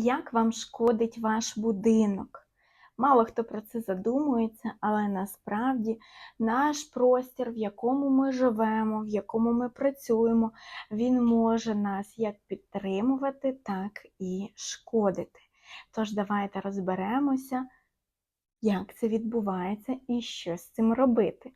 Як вам шкодить ваш будинок? Мало хто про це задумується, але насправді наш простір, в якому ми живемо, в якому ми працюємо, він може нас як підтримувати, так і шкодити. Тож давайте розберемося, як це відбувається і що з цим робити.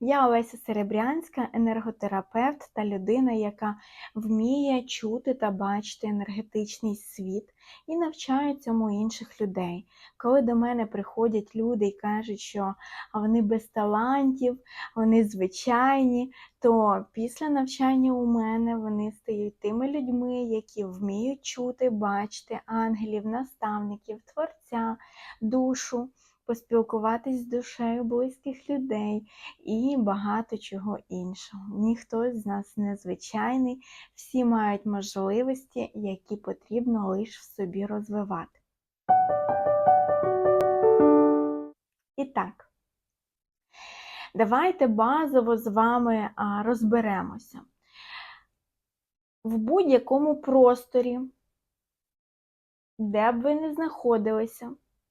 Я Олеся Серебрянська, енерготерапевт та людина, яка вміє чути та бачити енергетичний світ і навчаю цьому інших людей. Коли до мене приходять люди і кажуть, що вони без талантів, вони звичайні, то після навчання у мене вони стають тими людьми, які вміють чути, бачити ангелів, наставників, творця, душу поспілкуватись з душею близьких людей і багато чого іншого. Ніхто з нас не звичайний, всі мають можливості, які потрібно лише в собі розвивати. І так, давайте базово з вами розберемося. В будь-якому просторі, де б ви не знаходилися,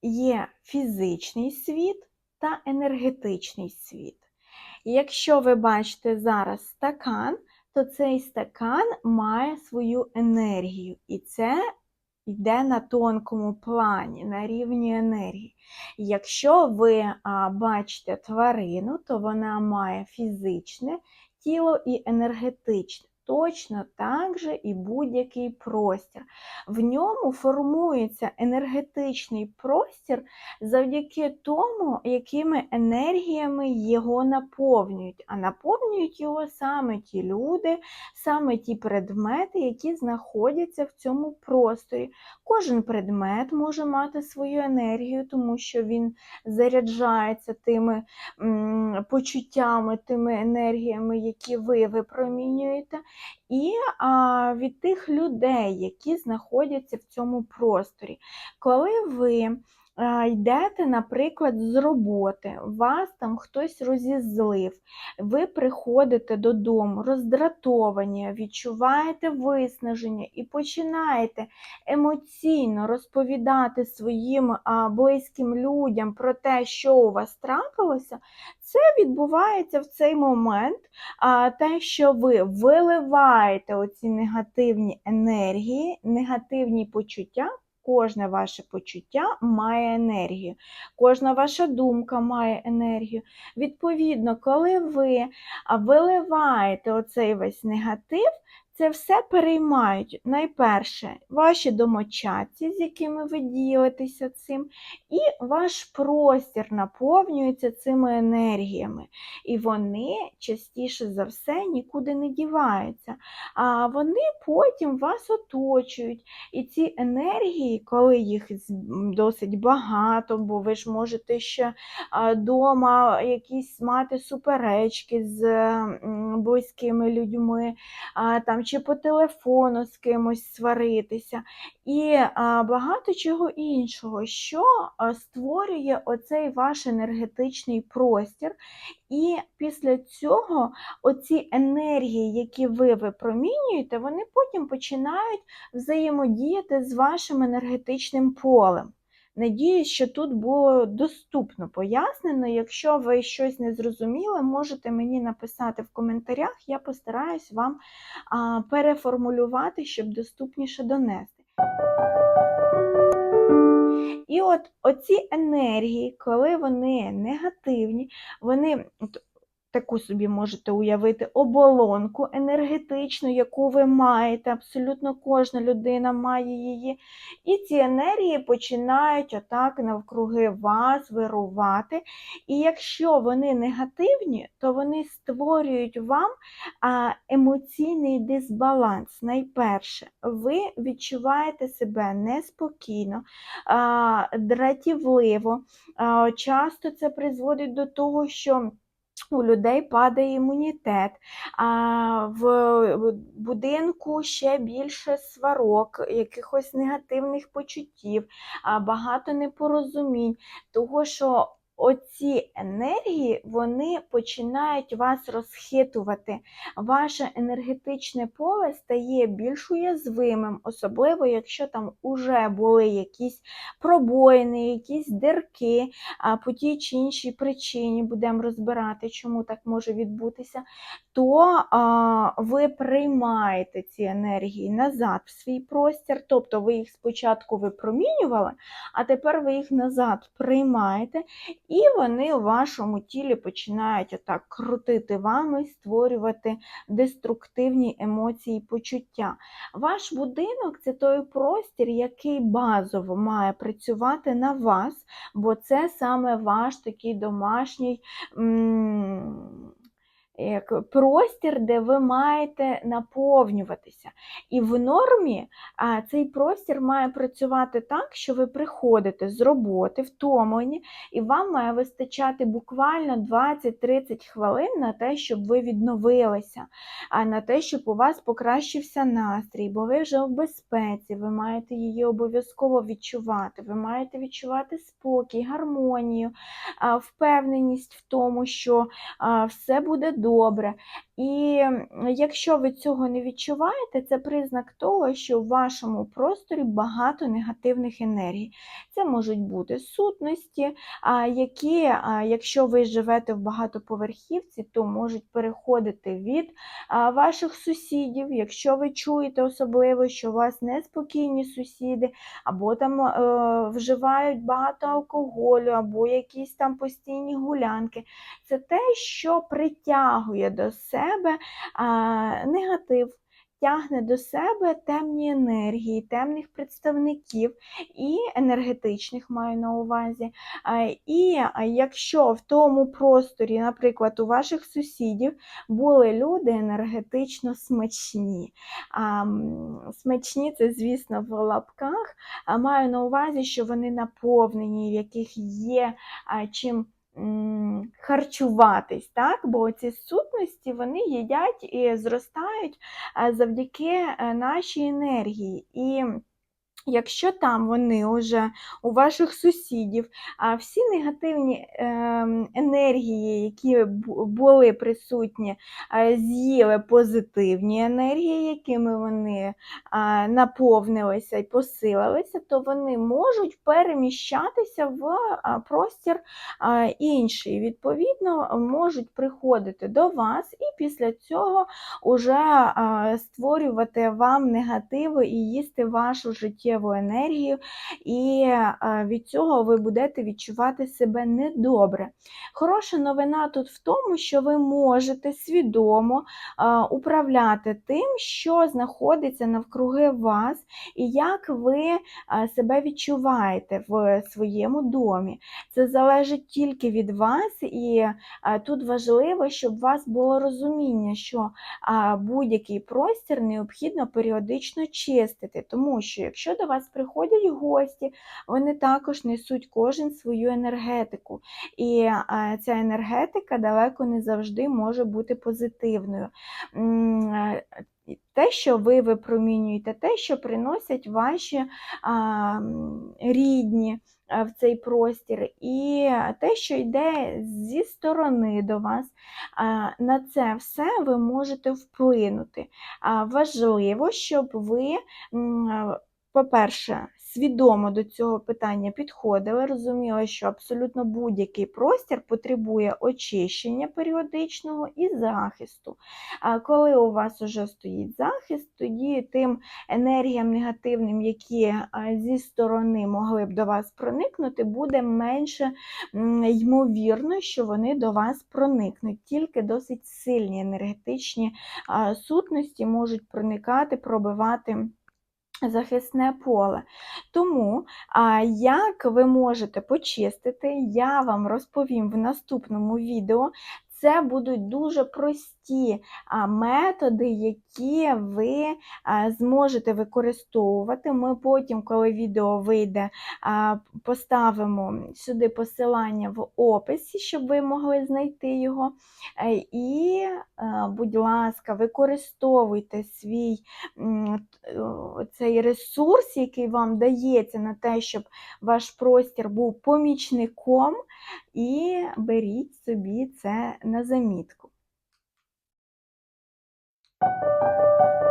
є фізичний світ та енергетичний світ. Якщо ви бачите зараз стакан, то цей стакан має свою енергію, і це йде на тонкому плані, на рівні енергії. Якщо ви бачите тварину, то вона має фізичне тіло і енергетичне. Точно так же і будь-який простір. В ньому формується енергетичний простір завдяки тому, якими енергіями його наповнюють. А наповнюють його саме ті люди, саме ті предмети, які знаходяться в цьому просторі. Кожен предмет може мати свою енергію, тому що він заряджається тими почуттями, тими енергіями, які ви випромінюєте і а, від тих людей, які знаходяться в цьому просторі. Коли ви йдете, наприклад, з роботи, вас там хтось розізлив, ви приходите додому, роздратовані, відчуваєте виснаження і починаєте емоційно розповідати своїм близьким людям про те, що у вас трапилося, це відбувається в цей момент, те, що ви виливаєте оці негативні енергії, негативні почуття. Кожне ваше почуття має енергію, кожна ваша думка має енергію. Відповідно, коли ви виливаєте оцей весь негатив, це все переймають найперше ваші домочадці, з якими ви ділитеся цим, і ваш простір наповнюється цими енергіями. І вони частіше за все нікуди не діваються. А вони потім вас оточують. І ці енергії, коли їх досить багато, бо ви ж можете ще вдома якісь мати суперечки з близькими людьми. там чи по телефону з кимось сваритися, і багато чого іншого, що створює оцей ваш енергетичний простір. І після цього оці енергії, які ви випромінюєте, вони потім починають взаємодіяти з вашим енергетичним полем. Надіюсь, що тут було доступно пояснено. Якщо ви щось не зрозуміли, можете мені написати в коментарях, я постараюсь вам переформулювати, щоб доступніше донести. І от оці енергії, коли вони негативні, вони таку собі можете уявити оболонку енергетичну, яку ви маєте, абсолютно кожна людина має її. І ці енергії починають отак навкруги вас вирувати. І якщо вони негативні, то вони створюють вам емоційний дисбаланс. Найперше, ви відчуваєте себе неспокійно, дратівливо. Часто це призводить до того, що у людей падає імунітет, а в будинку ще більше сварок, якихось негативних почуттів, багато непорозумінь, того що оці енергії вони починають вас розхитувати. Ваше енергетичне поле стає більш уязвимим, особливо якщо там уже були якісь пробоїни, якісь дирки, по тій чи іншій причині будемо розбирати, чому так може відбутися, то а, ви приймаєте ці енергії назад в свій простір, тобто ви їх спочатку випромінювали, а тепер ви їх назад приймаєте, і вони у вашому тілі починають отак крутити вами, створювати деструктивні емоції і почуття. Ваш будинок це той простір, який базово має працювати на вас, бо це саме ваш такий домашній. м, Як простір, де ви маєте наповнюватися. І в нормі а, цей простір має працювати так, що ви приходите з роботи, втомлені, і вам має вистачати буквально 20-30 хвилин на те, щоб ви відновилися, а на те, щоб у вас покращився настрій, бо ви вже в безпеці, ви маєте її обов'язково відчувати. Ви маєте відчувати спокій, гармонію, а, впевненість в тому, що а, все буде добре. І якщо ви цього не відчуваєте, це признак того, що в вашому просторі багато негативних енергій. Це можуть бути сутності, які, якщо ви живете в багатоповерхівці, то можуть переходити від ваших сусідів. Якщо ви чуєте особливо, що у вас неспокійні сусіди, або там е, вживають багато алкоголю, або якісь там постійні гулянки, це те, що притягує до себе негатив. Тягне до себе темні енергії, темних представників і енергетичних маю на увазі. І якщо в тому просторі, наприклад, у ваших сусідів були люди енергетично смачні. Смачні це, звісно, в лапках, маю на увазі, що вони наповнені, в яких є чим харчуватись, так? бо ці сутності вони їдять і зростають завдяки е, нашій енергії. І Якщо там вони вже у ваших сусідів, а всі негативні ем, енергії, які бу- були присутні, з'їли позитивні енергії, якими вони наповнилися і посилилися, то вони можуть переміщатися в простір інший. Відповідно, можуть приходити до вас і після цього уже створювати вам негативи і їсти вашу життєву енергію, і від цього ви будете відчувати себе недобре. Хороша новина тут в тому, що ви можете свідомо управляти тим, що знаходиться навкруги вас, і як ви себе відчуваєте в своєму домі. Це залежить тільки від вас, і тут важливо, щоб у вас було розуміння, що будь-який простір необхідно періодично чистити, тому що якщо до вас приходять гості, вони також несуть кожен свою енергетику. І ця енергетика далеко не завжди може бути позитивною. Е, Те, що ви випромінюєте, те, що приносять ваші а, рідні в цей простір, і те, що йде зі сторони до вас, а, на це все ви можете вплинути. А, Важливо, щоб ви, по-перше, свідомо до цього питання підходили, розуміли, що абсолютно будь-який простір потребує очищення періодичного і захисту. А коли у вас вже стоїть захист, тоді тим енергіям негативним, які зі сторони могли б до вас проникнути, буде менше ймовірно, що вони до вас проникнуть. Тільки досить сильні енергетичні сутності можуть проникати, пробивати. Захисне поле. Тому, як ви можете почистити, я вам розповім в наступному відео. Це будуть дуже прості а, методи, які ви зможете використовувати. Ми потім, коли відео вийде, поставимо сюди посилання в описі, щоб ви могли знайти його. Е, І, е, будь ласка, використовуйте свій цей ресурс, який вам дається на те, щоб ваш простір був помічником, і беріть собі це на замітку. Thank you.